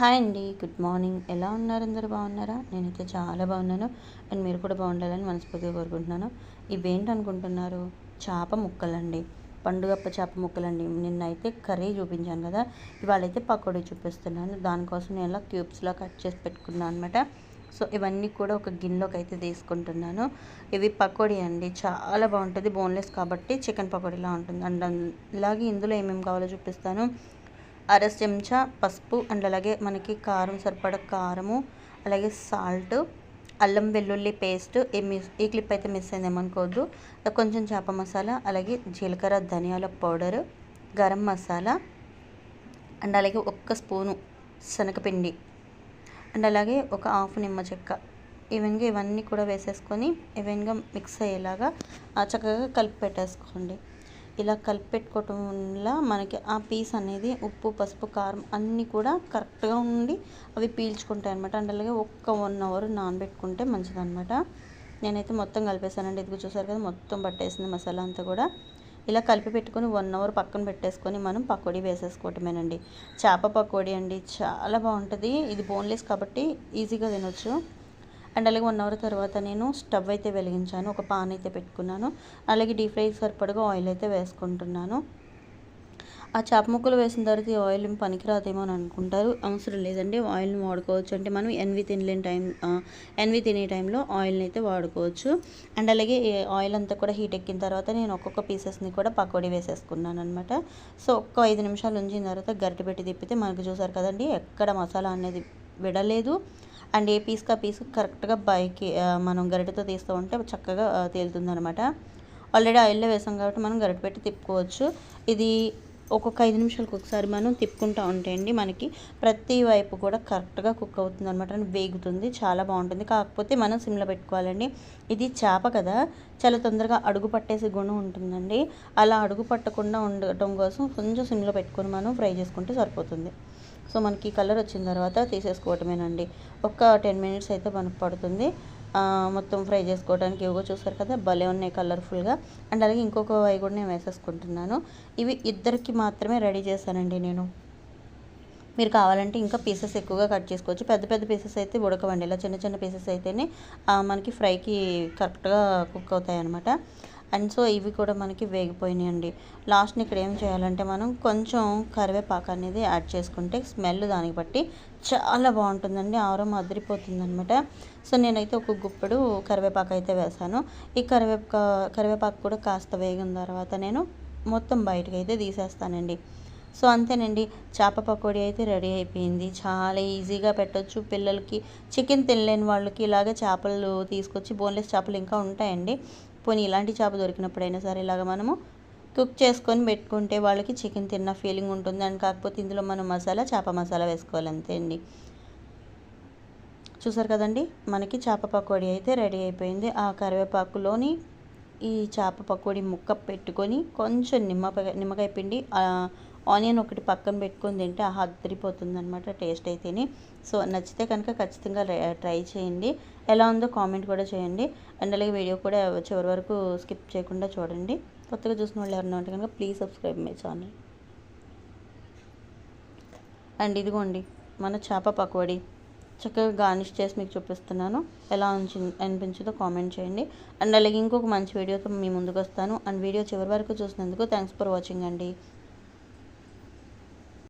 Hi అండి. Good morning. ఎలా ఉన్నారు? అందరూ బాగున్నారా? నేనైతే చాలా బాగున్నాను. అండ్ మీరు కూడా బాగుండాలని మనస్ఫూర్తిగా కోరుకుంటున్నాను. ఇవేంటి అనుకుంటున్నారు చేప ముక్కలండి. పండుగప్ప చేప ముక్కలండి. నిన్నైతే కర్రీ చూపించాను కదా. ఇవాళైతే పకోడీ చూపిస్తున్నాను. దానికోసం నేను ఇలా క్యూబ్స్లో కట్ చేసి పెట్టుకున్నాను అనమాట సో ఇవన్నీ కూడా ఒక గిన్నెలోకి అయితే తీసుకుంటున్నాను. ఇవి పకోడీ అండి. చాలా బాగుంటుంది. బోన్లెస్ కాబట్టి చికెన్ పకోడీలా ఉంటుంది. అండ్ ఇలాగే ఇందులో ఏమేమి కావాలో చూపిస్తాను. అర చెంచా పసుపు అండ్ అలాగే మనకి కారం సరిపడ కారము అలాగే సాల్ట్ అల్లం వెల్లుల్లి పేస్ట్ ఈ మిస్ ఈ క్లిప్ అయితే మిస్ అయింది ఏమనుకోవద్దు. కొంచెం చేప మసాలా అలాగే జీలకర్ర ధనియాల పౌడర్ గరం మసాలా అండ్ అలాగే ఒక్క స్పూను శనగపిండి అండ్ అలాగే ఒక హాఫ్ నిమ్మ చెక్క. ఈవెన్గా ఇవన్నీ కూడా వేసేసుకొని ఈవెన్గా మిక్స్ అయ్యేలాగా చక్కగా కలిపి పెట్టేసుకోండి. ఇలా కలిపి పెట్టుకోవటం వల్ల మనకి ఆ పీస్ అనేది ఉప్పు పసుపు కారం అన్నీ కూడా కరెక్ట్గా ఉండి అవి పీల్చుకుంటాయి అనమాట అండ్ అలాగే ఒక్క వన్ అవర్ నానబెట్టుకుంటే మంచిదన్నమాట. నేనైతే మొత్తం కలిపేసానండి ఎదుగు చూసారు కదా మొత్తం పట్టేసింది మసాలా అంతా కూడా. ఇలా కలిపి పెట్టుకొని వన్ అవర్ పక్కన పెట్టేసుకొని మనం పకోడీ వేసేసుకోవటమేనండి. చేప పకోడీ అండి చాలా బాగుంటుంది. ఇది బోన్లెస్ కాబట్టి ఈజీగా తినొచ్చు. అండ్ అలాగే వన్ అవర్ తర్వాత నేను స్టవ్ అయితే వెలిగించాను. ఒక పాన్ అయితే పెట్టుకున్నాను. అలాగే డీప్ ఫ్రై సరిపడగా ఆయిల్ అయితే వేసుకుంటున్నాను. ఆ చేప ముక్కలు వేసిన తర్వాత ఈ ఆయిల్ పనికిరాదేమో అని అనుకుంటారు. అవసరం లేదండి. ఆయిల్ని వాడుకోవచ్చు. అంటే మనం ఎన్వి తినలేని టైం ఎన్వి తినే టైంలో ఆయిల్ని అయితే వాడుకోవచ్చు. అండ్ అలాగే ఆయిల్ అంతా కూడా హీట్ ఎక్కిన తర్వాత నేను ఒక్కొక్క పీసెస్ని కూడా పకోడీ వేసేసుకున్నాను అనమాట సో ఒక్క ఐదు నిమిషాలు ఉంచిన తర్వాత గరిటె పెట్టి తిప్పితే మనకు చూసారు కదండి ఎక్కడ మసాలా అనేది విడలేదు. అండ్ ఏ పీస్కి ఆ పీస్ కరెక్ట్గా బైకి మనం గరిటతో తీస్తూ ఉంటే చక్కగా తేలుతుంది అనమాట ఆల్రెడీ ఆయిల్లో వేసాం కాబట్టి మనం గరిట పెట్టి తిప్పుకోవచ్చు. ఇది ఒక్కొక్క ఐదు నిమిషాలకు ఒకసారి మనం తిప్పుకుంటూ ఉంటాయండి మనకి ప్రతి వైపు కూడా కరెక్ట్గా కుక్ అవుతుంది అనమాట వేగుతుంది చాలా బాగుంటుంది. కాకపోతే మనం సిమ్లో పెట్టుకోవాలండి. ఇది చేప కదా చాలా తొందరగా అడుగు పట్టేసే గుణం ఉంటుందండి. అలా అడుగు పట్టకుండా ఉండటం కోసం కొంచెం సిమ్లో పెట్టుకొని మనం ఫ్రై చేసుకుంటే సరిపోతుంది. సో మనకి కలర్ వచ్చిన తర్వాత తీసేసుకోవటమేనండి. ఒక టెన్ మినిట్స్ అయితే మనకు పడుతుంది. మొత్తం ఫ్రై చేసుకోవడానికి ఇవిగో చూసారు కదా భలే ఉన్నాయి కలర్ఫుల్గా. అండ్ అలాగే ఇంకొక అవి కూడా నేను వేసేసుకుంటున్నాను. ఇవి ఇద్దరికి మాత్రమే రెడీ చేశానండి నేను. మీరు కావాలంటే ఇంకా పీసెస్ ఎక్కువగా కట్ చేసుకోవచ్చు. పెద్ద పెద్ద పీసెస్ అయితే ఉడకవండి. ఇలా చిన్న చిన్న పీసెస్ అయితేనే మనకి ఫ్రైకి కరెక్ట్గా కుక్ అవుతాయి అనమాట అండ్ సో ఇవి కూడా మనకి వేగిపోయినాయండి. లాస్ట్ని ఇక్కడ ఏం చేయాలంటే మనం కొంచెం కరివేపాకు అనేది యాడ్ చేసుకుంటే స్మెల్ దాన్ని బట్టి చాలా బాగుంటుందండి. ఆరం అదిరిపోతుంది అనమాట సో నేనైతే ఒక గుప్పడు కరివేపాకు అయితే వేసాను ఈ కరివేపా కరివేపాకు కూడా కాస్త వేగిన తర్వాత నేను మొత్తం బయటకు అయితే తీసేస్తానండి. సో అంతేనండి. చేప పకోడీ అయితే రెడీ అయిపోయింది. చాలా ఈజీగా పెట్టచ్చు పిల్లలకి. చికెన్ తినలేని వాళ్ళకి ఇలాగే చేపలు తీసుకొచ్చి బోన్లెస్ చేపలు ఇంకా ఉంటాయండి. పోనీ ఇలాంటి చేప దొరికినప్పుడైనా సరే ఇలాగ మనము కుక్ చేసుకొని పెట్టుకుంటే వాళ్ళకి చికెన్ తిన్న ఫీలింగ్ ఉంటుంది. అండ్ కాకపోతే ఇందులో మనం మసాలా చేప మసాలా వేసుకోవాలి అంతే అండి. చూసారు కదండి? మనకి చేప పకోడీ అయితే రెడీ అయిపోయింది. ఆ కరివేపాకులోని ఈ చేప పకోడీ ముక్క పెట్టుకొని కొంచెం నిమ్మకాయ నిమ్మకాయ పిండి ఆనియన్ ఒకటి పక్కన పెట్టుకొని తింటే ఆ అద్దరిపోతుందనమాట టేస్ట్ అయితేనే. సో నచ్చితే కనుక ఖచ్చితంగా ట్రై చేయండి. ఎలా ఉందో కామెంట్ కూడా చేయండి. అండ్ అలాగే వీడియో కూడా చివరి వరకు స్కిప్ చేయకుండా చూడండి. కొత్తగా చూసిన వాళ్ళు ఎవరైనా ఉంటే కనుక please subscribe my channel. And ఇదిగోండి మన చేప పకోడీ. చక్కగా గార్నిష్ చేసి మీకు చూపిస్తున్నాను. ఎలా ఉంచి అనిపించిందో కామెంట్ చేయండి. అండ్ అలాగే ఇంకొక మంచి వీడియోతో మీ ముందుకు వస్తాను. అండ్ వీడియో చివరి వరకు చూసినందుకు థ్యాంక్స్ ఫర్ వాచింగ్ అండి.